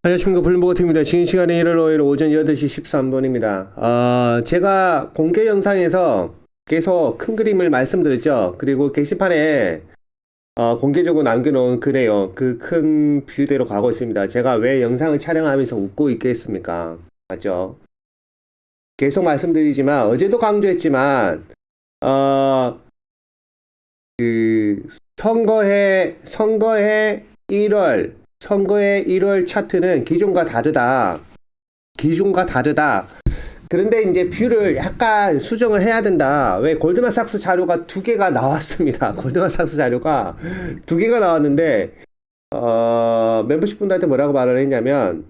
안녕하십니까 불보고팀입니다. 지금 시간은 1월 5일 오전 8시 13분입니다. 어, 제가 공개 영상에서 계속 큰 그림을 말씀드렸죠. 그리고 게시판에 어, 공개적으로 남겨놓은. 그큰 뷰대로 가고 있습니다. 제가 왜 영상을 촬영하면서 웃고 있겠습니까? 맞죠? 계속 말씀드리지만 어제도 강조했지만 어, 그 선거해 선거해 1월 선거의 1월 차트는 기존과 다르다. 기존과 다르다. 그런데 이제 뷰를 약간 수정을 해야 된다. 왜 골드만삭스 자료가 두 개가 나왔습니다. 골드만삭스 자료가 두 개가 나왔는데 어, 멤버십 분들한테 뭐라고 말을 했냐면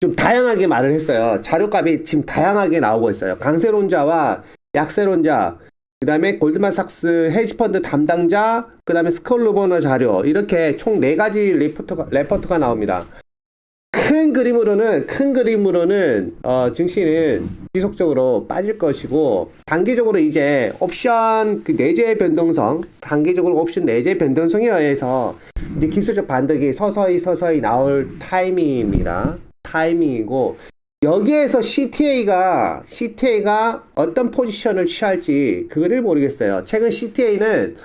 좀 다양하게 말을 했어요. 자료값이 지금 다양하게 나오고 있어요. 강세론자와 약세론자, 그 다음에 골드만삭스 헤지펀드 담당자, 그 다음에 스컬루버너 자료, 이렇게 총 네 가지 레포트가, 레포트가 나옵니다. 큰 그림으로는, 큰 그림으로는, 어, 증시는 지속적으로 빠질 것이고, 단기적으로 이제 옵션 그 내재 변동성, 단기적으로 옵션 내재 변동성에 의해서 이제 기술적 반등이 서서히 서서히 나올 타이밍입니다. 타이밍이고, 여기에서 CTA가 CTA가 어떤 포지션을 취할지 그거를 모르겠어요. 최근 CTA는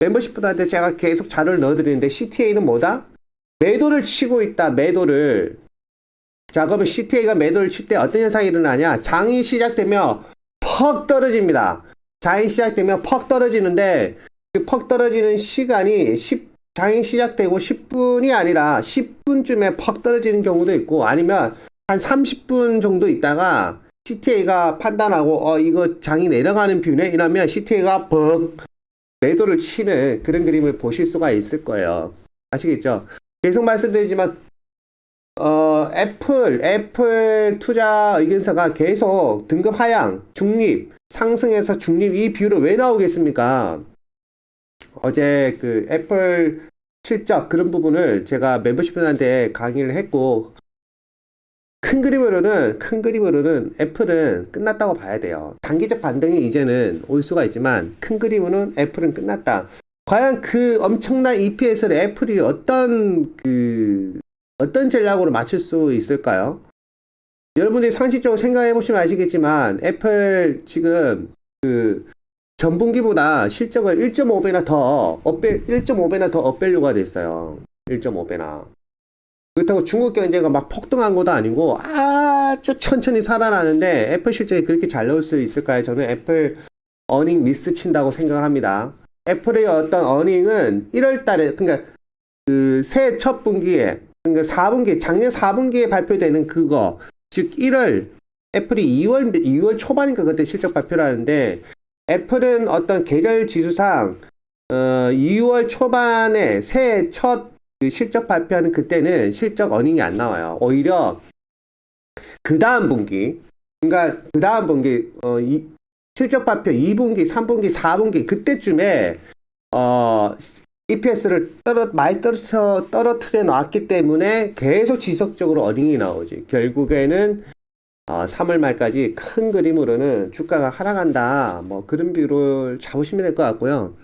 멤버십 분한테 제가 계속 자료를 넣어드리는데 CTA는 뭐다? 매도를 치고 있다. 매도를. 자 그러면 CTA가 매도를 칠 때 어떤 현상이 일어나냐? 장이 시작되면 퍽 떨어집니다. 장이 시작되면 퍽 떨어지는데 그 퍽 떨어지는 시간이 10 장이 시작되고 10분이 아니라 10분쯤에 퍽 떨어지는 경우도 있고 아니면 한 30분 정도 있다가 CTA가 판단하고 어 이거 장이 내려가는 뷰네 이러면 CTA가 벅 매도를 치는 그런 그림을 보실 수가 있을 거예요. 아시겠죠? 계속 말씀드리지만 어 애플 애플 투자 의견서가 계속 등급 하향 중립 상승해서 중립 이 뷰를 왜 나오겠습니까? 어제 그 애플 실적 그런 부분을 제가 멤버십분한테 강의를 했고 큰 그림으로는 큰 그림으로는 애플은 끝났다고 봐야 돼요. 단기적 반등이 이제는 올 수가 있지만 큰 그림으로는 애플은 끝났다. 과연 그 엄청난 EPS를 애플이 어떤 그 어떤 전략으로 맞출 수 있을까요? 여러분들이 상식적으로 생각해 보시면 아시겠지만 애플 지금 그 전분기보다 실적을 1.5배나 더 업벨 1.5배나 더 업밸류가 됐어요. 1.5배나. 그렇다고 중국 경제가 막 폭등한 것도 아니고 아주 천천히 살아나는데 애플 실적이 그렇게 잘 나올 수 있을까요? 저는 애플 어닝 미스 친다고 생각합니다. 애플의 어떤 어닝은 1월 달에 그러니까 그 새해 첫 분기에 그러니까 4분기 작년 4분기에 발표되는 그거 즉 1월 애플이 2월 2월 초반인가 그때 실적 발표를 하는데 애플은 어떤 계절 지수상 어 2월 초반에 새해 첫 그 실적 발표하는 그때는 실적 어닝이 안 나와요. 오히려 그 다음 분기, 그러니까 그 다음 분기, 어, 이, 실적 발표 2분기, 3분기, 4분기 그때쯤에 어, EPS를 떨어 많이 떨어져 떨어뜨려 놨기 때문에 계속 지속적으로 어닝이 나오지. 결국에는 어, 3월 말까지 큰 그림으로는 주가가 하락한다. 뭐 그런 뷰를 잡으시면 될 것 같고요.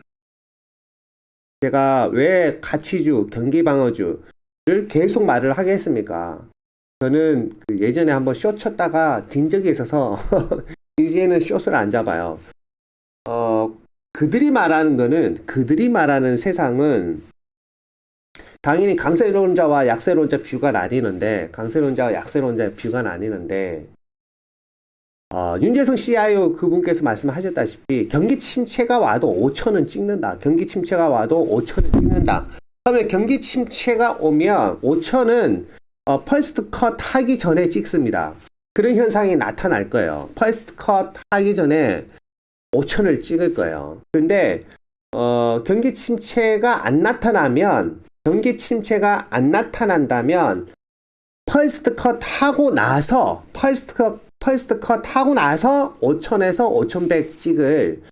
제가 왜 가치주, 경기방어주를 계속 말을 하겠습니까? 저는 그 예전에 한번 쇼 쳤다가 딘 적이 있어서 이제는 숏을 안 잡아요. 어, 그들이 말하는 거는 그들이 말하는 세상은 당연히 강세론자와 약세론자 뷰가 나뉘는데 강세론자와 약세론자의 뷰가 나뉘는데 어, 윤재성 CIO 그분께서 말씀하셨다시피 경기 침체가 와도 5천은 찍는다. 경기 침체가 와도 5천은 찍는다. 그러면 경기 침체가 오면 5천은 어, 퍼스트 컷 하기 전에 찍습니다. 그런 현상이 나타날 거예요. 퍼스트 컷 하기 전에 5천을 찍을 거예요. 근데 어, 경기 침체가 안 나타나면 경기 침체가 안 나타난다면 퍼스트 컷 하고 나서 퍼스트 컷 퍼스트 컷 하고 나서 5천에서 5,100 찍을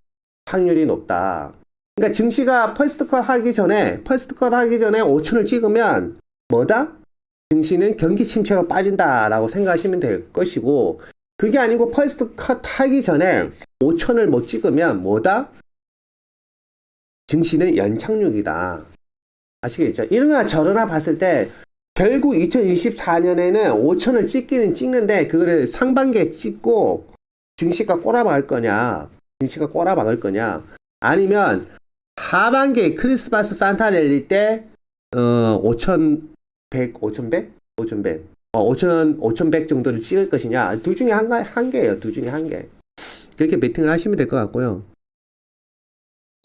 확률이 높다. 그러니까 증시가 퍼스트 컷 하기 전에 퍼스트 컷 하기 전에 5천을 찍으면 뭐다? 증시는 경기 침체가 빠진다라고 생각하시면 될 것이고 그게 아니고 퍼스트 컷 하기 전에 5천을 못 찍으면 뭐다? 증시는 연착륙이다. 아시겠죠? 이러나 저러나 봤을 때 결국 2024년에는 5천을 찍기는 찍는데 그거를 상반기에 찍고 증시가 꼬라박을 거냐 증시가 꼬라박을 거냐 아니면 하반기에 크리스마스 산타 랠리 때 어, 5,100, 5,100? 5,100. 어, 5,000, 5,100 정도를 찍을 것이냐. 둘 중에 한, 가- 한 개예요. 둘 중에 한 개. 그렇게 베팅을 하시면 될 것 같고요.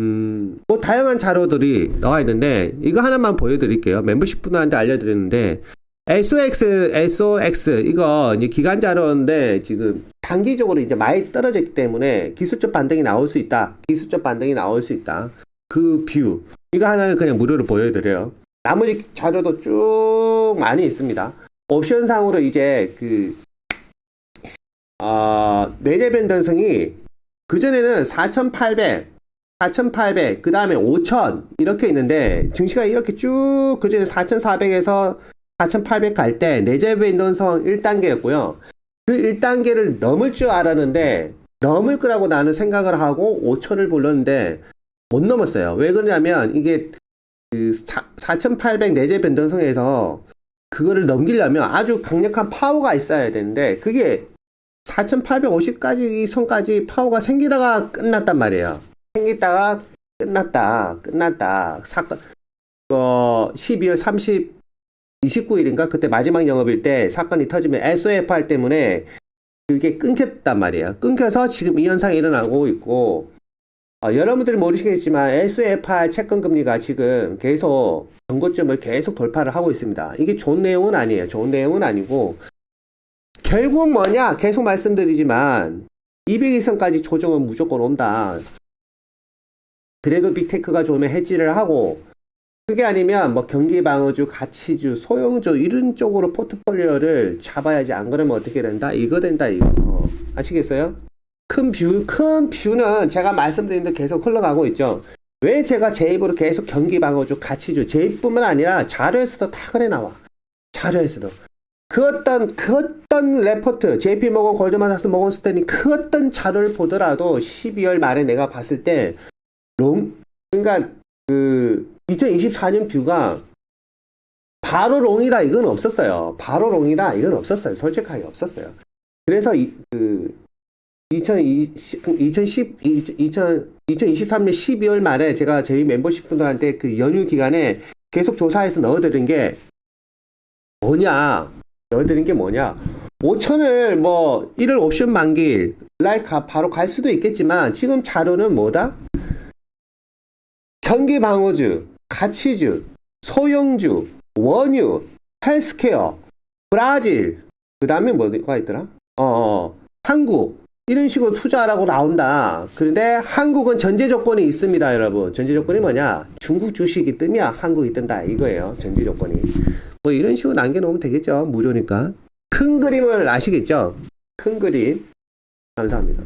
음, 뭐, 다양한 자료들이 나와 있는데, 이거 하나만 보여드릴게요. 멤버십 분한테 알려드렸는데, SOX, SOX, 이거 이제 기간 자료인데, 지금 단기적으로 이제 많이 떨어졌기 때문에 기술적 반등이 나올 수 있다. 기술적 반등이 나올 수 있다. 그 뷰. 이거 하나는 그냥 무료로 보여드려요. 나머지 자료도 쭉 많이 있습니다. 옵션상으로 이제 그, 아, 내재 변동성이 그전에는 4,800, 4,800, 그 다음에 5,000 이렇게 있는데 증시가 이렇게 쭉 그전에 4,400에서 4,800 갈 때 내재 변동성 1단계였고요. 그 1단계를 넘을 줄 알았는데 넘을 거라고 나는 생각을 하고 5,000을 불렀는데 못 넘었어요. 왜 그러냐면 이게 그 4,800 내재 변동성에서 그거를 넘기려면 아주 강력한 파워가 있어야 되는데 그게 4,850까지 선까지 파워가 생기다가 끝났단 말이에요. 생기다가 끝났다. 끝났다. 사건 어 12월 30 29일인가 그때 마지막 영업일 때 사건이 터지면 SOFR 때문에 그게 끊겼단 말이에요. 끊겨서 지금 이 현상이 일어나고 있고 어, 여러분들이 모르시겠지만 SFR 채권 금리가 지금 계속 전고점을 계속 돌파를 하고 있습니다. 이게 좋은 내용은 아니에요. 좋은 내용은 아니고 결국 뭐냐? 계속 말씀드리지만 200일선까지 조정은 무조건 온다. 그래도 빅테크가 좋으면 해지를 하고 그게 아니면 뭐 경기 방어주, 가치주, 소형주 이런 쪽으로 포트폴리오를 잡아야지 안 그러면 어떻게 된다? 이거 된다 이거 아시겠어요? 큰 뷰, 큰 뷰는 제가 말씀드린 대로 계속 흘러가고 있죠. 왜 제가 제 입으로 계속 경기 방어주, 가치주, 제 입뿐만 아니라 자료에서도 다 그래 나와. 자료에서도. 그 어떤, 그 어떤 레포트, JP 모건, 골드만삭스, 모건 스탠리 그 어떤 자료를 보더라도 12월 말에 내가 봤을 때, 롱, 그러니까 그 2024년 뷰가 바로 롱이다 이건 없었어요. 바로 롱이다 이건 없었어요. 솔직하게 없었어요. 그래서 이, 그 2020, 2010, 2000, 2023년 12월 말에 제가 저희 멤버십 분들한테 그 연휴 기간에 계속 조사해서 넣어드린 게 뭐냐? 넣어드린 게 뭐냐? 5천을 뭐 1월 옵션 날 가, 바로 갈 수도 있겠지만 지금 자료는 뭐다? 경기 방어주, 가치주, 소형주, 원유, 헬스케어, 브라질, 그 다음에 뭐가 있더라? 어, 어, 한국. 이런 식으로 투자하라고 나온다. 그런데 한국은 전제 조건이 있습니다, 여러분. 전제 조건이 뭐냐? 중국 주식이 뜨면 한국이 뜬다. 이거예요. 전제 조건이. 뭐 이런 식으로 남겨놓으면 되겠죠. 무료니까. 큰 그림을 아시겠죠? 큰 그림. 감사합니다.